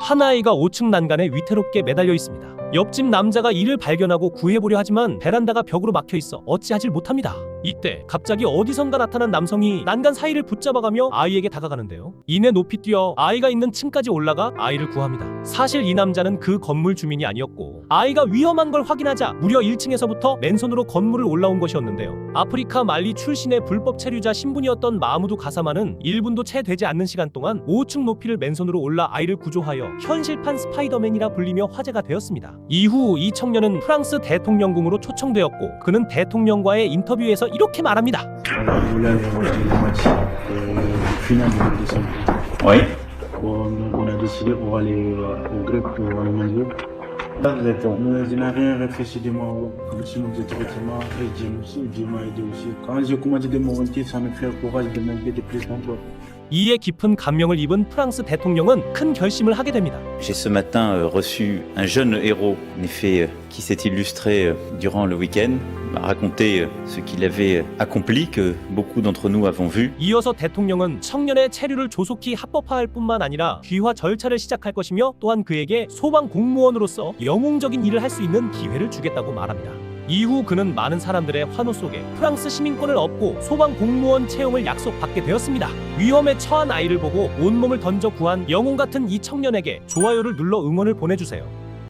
한 아이가 5층 난간에 위태롭게 매달려 있습니다. 옆집 남자가 이를 발견하고 구해보려 하지만 베란다가 벽으로 막혀 있어 어찌하질 못합니다. 이때 갑자기 어디선가 나타난 남성이 난간 사이를 붙잡아가며 아이에게 다가가는데요. 이내 높이 뛰어 아이가 있는 층까지 올라가 아이를 구합니다. 사실 이 남자는 그 건물 주민이 아니었고 아이가 위험한 걸 확인하자 무려 1층에서부터 맨손으로 건물을 올라온 것이었는데요. 아프리카 말리 출신의 불법 체류자 신분이었던 마무두 가사마는 1분도 채 되지 않는 시간 동안 5층 높이를 맨손으로 올라 아이를 구조하여 현실판 스파이더맨이라 불리며 화제가 되었습니다. 이후 이 청년은 프랑스 대통령궁으로 초청되었고 그는 대통령과의 인터뷰에서 이렇게 말합니다. Euh. Oui. Euh, euh. 이에 깊은 감명을 입은 프랑스 대통령은 큰 결심을 하게 됩니다. J'ai ce matin euh, reçu un jeune héros, en effet, euh, qui s'est illustré euh, durant le week-end, m'a raconté euh, ce qu'il avait euh, accompli, que beaucoup d'entre nous avons vu. 이어서 대통령은 청년의 체류를 조속히 합법화할 뿐만 아니라 귀화 절차를 시작할 것이며 또한 그에게 소방 공무원으로서 영웅적인 일을 할 수 있는 기회를 주겠다고 말합니다. 이후 그는 많은 사람들의 환호 속에 프랑스 시민권을 얻고 소방 공무원 채용을 약속받게 되었습니다. 위험에 처한 아이를 보고 온몸을 던져 구한 영웅 같은 이 청년에게 좋아요를 눌러 응원을 보내주세요.